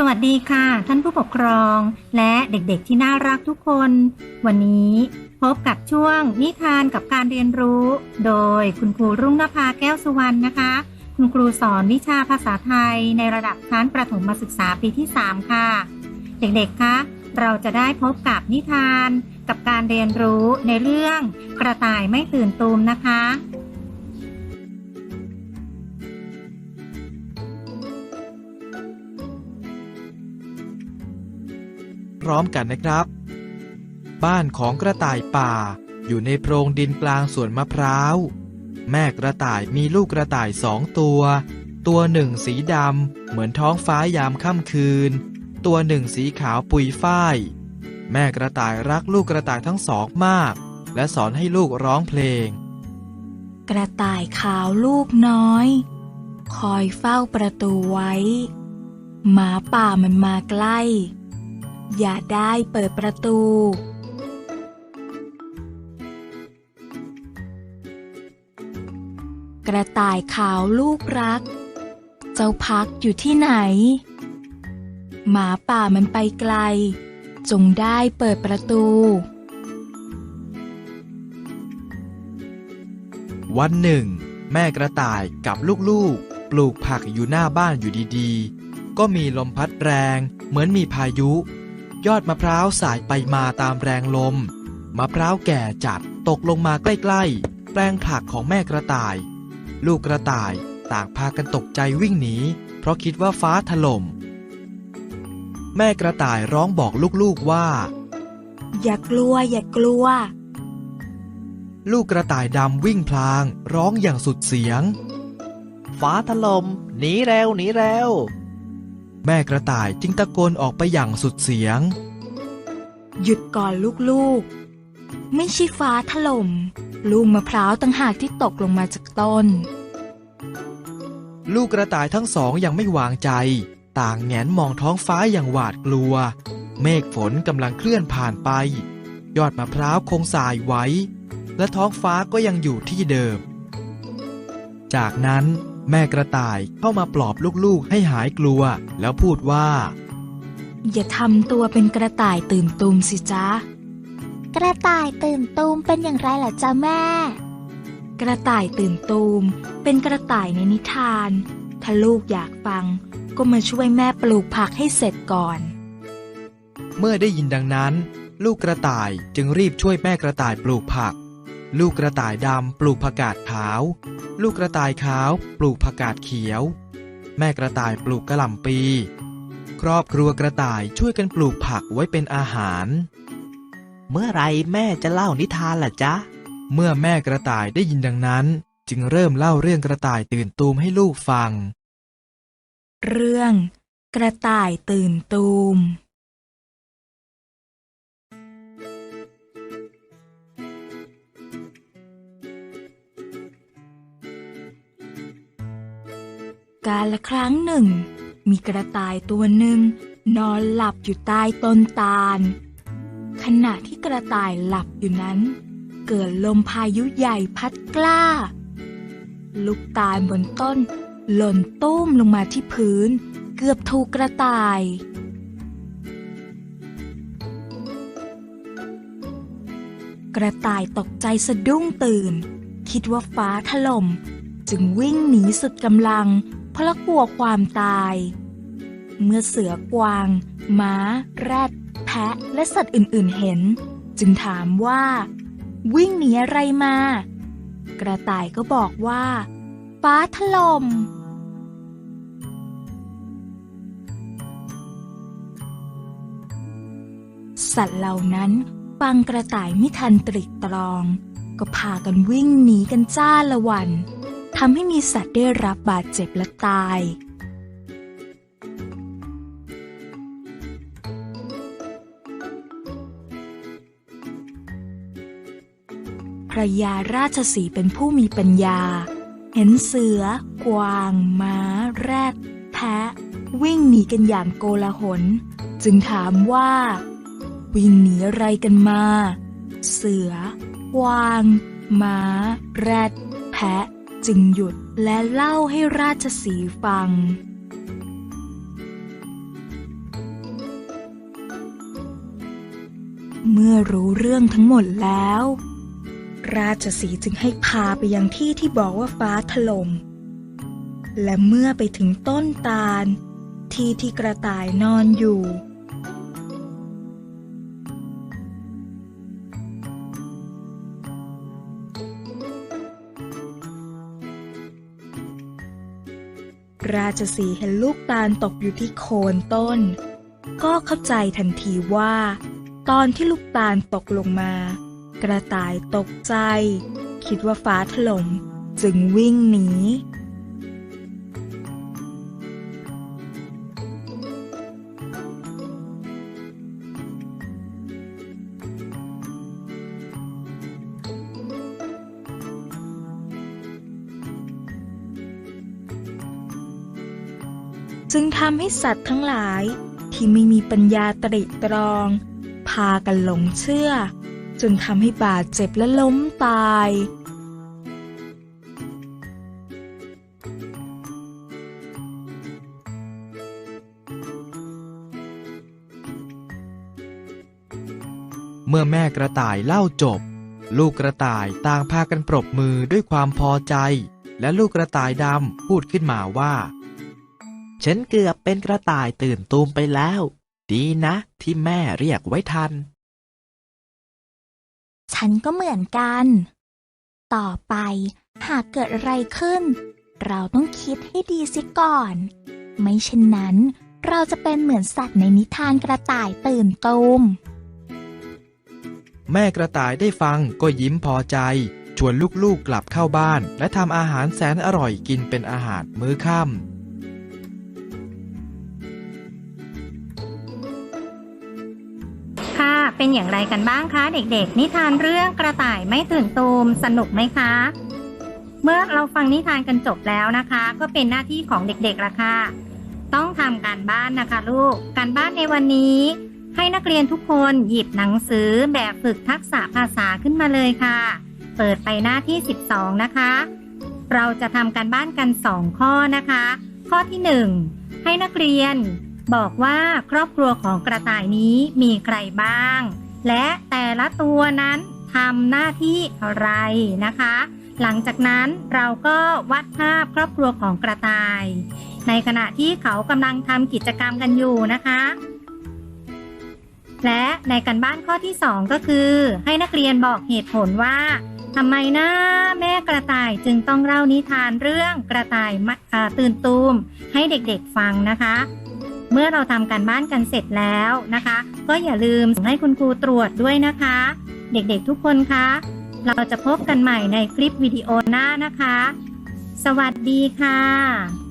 สวัสดีค่ะ ท่านผู้ปกครองและเด็กๆที่น่ารักทุกคน วันนี้พบกับช่วงนิทานกับการเรียนรู้ โดยคุณครูรุ่งนภาแก้วสุวรรณนะคะ คุณครูสอนวิชาภาษาไทยในระดับชั้นประถมศึกษาปีที่ 3 ค่ะ เด็กๆคะเราจะได้พบกับนิทานกับการเรียนรู้ในเรื่องกระต่ายไม่ตื่นตูมนะคะ ร้อมกันนะครับ บ้านของกระต่ายป่าอยู่ในโพรงดินกลางสวนมะพร้าว แม่กระต่ายมีลูกกระต่ายสองตัว ตัวหนึ่งสีดำเหมือนท้องฟ้ายามค่ำคืน ตัวหนึ่งสีขาวปุยฝ้าย แม่กระต่ายรักลูกกระต่ายทั้งสองมาก และสอนให้ลูกร้องเพลง กระต่ายขาวลูกน้อย คอยเฝ้าประตูไว้ หมาป่ามันมาใกล้ อย่าได้เปิดประตู กระต่ายขาวลูกรัก เจ้าพักอยู่ที่ไหน หมาป่ามันไปไกล จงได้เปิดประตู วันหนึ่ง แม่กระต่ายกับลูกๆ ปลูกผักอยู่หน้าบ้านอยู่ดีๆ ก็มีลมพัดแรงเหมือนมีพายุ ยอดมะพร้าวสายไปมาตามแรงลม มะพร้าวแก่จัดตกลงมาใกล้ๆ แปลงผักของแม่กระต่าย ลูกกระต่ายต่างพากันตกใจวิ่งหนี เพราะคิดว่าฟ้าถล่ม แม่กระต่ายร้องบอกลูกๆว่า อย่ากลัวอย่ากลัว ลูกกระต่ายดำวิ่งพลาง ร้องอย่างสุดเสียง ฟ้าถล่มหนีเร็วหนีเร็ว แม่กระต่ายจึงตะโกนออกไปอย่างสุดเสียง หยุดก่อนลูกๆ ไม่ใช่ฟ้าถล่มลูกมะพร้าวต่างหากที่ตกลงมาจากต้น ลูกกระต่ายทั้งสองยังไม่วางใจ ต่างแงนมองท้องฟ้าอย่างหวาดกลัว เมฆฝนกำลังเคลื่อนผ่านไป ยอดมะพร้าวคงสายไว้ และท้องฟ้าก็ยังอยู่ที่เดิม จากนั้น แม่กระต่ายเข้ามาปลอบลูกๆ ให้หายกลัว แล้วพูดว่า อย่าทำตัวเป็นกระต่ายตื่นตูมสิจ๊ะ กระต่ายตื่นตูมเป็นอย่างไรล่ะจ๊ะแม่ กระต่ายตื่นตูม เป็นกระต่ายในนิทาน ถ้าลูกอยากฟัง ก็มาช่วยแม่ปลูกผักให้เสร็จก่อน เมื่อได้ยินดังนั้น ลูกกระต่ายจึงรีบช่วยแม่กระต่ายปลูกผัก ลูกกระต่ายดำปลูกผักกาดขาว ลูกกระต่ายขาว ปลูกผักกาดเขียว แม่กระต่ายปลูกกระหล่ำปี ครอบครัวกระต่ายช่วยกันปลูกผักไว้เป็นอาหาร เมื่อไรแม่จะเล่านิทานล่ะจ๊ะ เมื่อแม่กระต่ายได้ยินดังนั้น จึงเริ่มเล่าเรื่องกระต่ายตื่นตูมให้ลูกฟัง เรื่อง กระต่ายตื่นตูม กาละครั้งหนึ่ง มีกระต่ายตัวหนึ่ง นอนหลับอยู่ใต้ต้นตาล ขณะที่กระต่ายหลับอยู่นั้น เกิดลมพายุใหญ่พัดกล้า ลูกตาลบนต้น หล่นตุ้มลงมาที่พื้น เกือบถูกกระต่ายกระต่ายตกใจสะดุ้งตื่น คิดว่าฟ้าถล่ม จึงวิ่งหนีสุดกำลัง เพราะกลัวความตาย เมื่อเสือกวาง ม้า แรด แพะ และสัตว์อื่นๆเห็น จึงถามว่า วิ่งหนีอะไรมา กระต่ายก็บอกว่า ฟ้าถล่มสัตว์เหล่านั้นฟังกระต่ายไม่ทันตริกตรอง ก็พากันวิ่งหนีกันจ้าละวัน ทำให้มีสัตว์ได้รับบาดเจ็บและตาย พระยาราชสีเป็นผู้มีปัญญา เห็นเสือ กวาง ม้า แรด แพะ วิ่งหนีกันอย่างโกลาหล จึงถามว่า วิ่งหนีอะไรกันมา เสือ กวาง ม้า แรด แพะ จึงหยุดและเล่าให้ราชสีฟัง เมื่อรู้เรื่องทั้งหมดแล้ว ราชสีจึงให้พาไปยังที่ที่บอกว่าฟ้าถลม่ม และเมื่อไปถึงต้นตาล ที่ที่กระต่ายนอนอยู่ ราชสีเห็นลูกตาลตกอยู่ที่โคนต้น ก็เข้าใจทันทีว่า ตอนที่ลูกตาลตกลงมา กระต่ายตกใจ คิดว่าฟ้าถล่มจึงวิ่งหนี จึงทำให้สัตว์ทั้งหลายที่ไม่มีปัญญาตริตรอง พากันหลงเชื่อ จนทำให้บาดเจ็บและล้มตาย เมื่อแม่กระต่ายเล่าจบ ลูกกระต่ายต่างพากันปรบมือด้วยความพอใจ และลูกกระต่ายดำพูดขึ้นมาว่า ฉันเกือบเป็นกระต่ายตื่นตูมไปแล้ว ดีนะที่แม่เรียกไว้ทัน ฉันก็เหมือนกัน ต่อไปหากเกิดอะไรขึ้น เราต้องคิดให้ดีสิก่อน ไม่เช่นนั้น เราจะเป็นเหมือนสัตว์ในนิทานกระต่ายตื่นตูม แม่กระต่ายได้ฟังก็ยิ้มพอใจ ชวนลูกๆกลับเข้าบ้าน และทำอาหารแสนอร่อยกินเป็นอาหารมื้อค่ำ เป็นอย่างไรกันบ้างคะเด็กๆ นิทานเรื่องกระต่ายไม่ตื่นตูมสนุกไหมคะ เมื่อเราฟังนิทานกันจบแล้วนะคะ ก็เป็นหน้าที่ของเด็กๆละค่ะต้องทำการบ้านนะคะลูก การบ้านในวันนี้ ให้นักเรียนทุกคนหยิบหนังสือแบบฝึกทักษะภาษาขึ้นมาเลยค่ะ เปิดไปหน้าที่ 12 นะคะ เราจะทำการบ้านกัน 2 ข้อนะคะ ข้อที่ 1 ให้นักเรียน บอกว่าครอบครัวของกระต่ายนี้มีใครบ้าง และแต่ละตัวนั้นทำหน้าที่อะไรนะคะ หลังจากนั้นเราก็วาดภาพครอบครัวของกระต่าย ในขณะที่เขากำลังทำกิจกรรมกันอยู่นะคะ และในการบ้านข้อที่ 2 ก็คือ ให้นักเรียนบอกเหตุผลว่าทำไมนะแม่กระต่ายจึงต้องเล่านิทานเรื่องกระต่ายตื่นตูมให้เด็กๆฟังนะคะ เมื่อเราทำการบ้านกันเสร็จแล้วนะคะ ก็อย่าลืมส่งให้คุณครูตรวจด้วยนะคะ เด็กๆทุกคนคะ เราจะพบกันใหม่ในคลิปวิดีโอหน้านะคะ สวัสดีค่ะ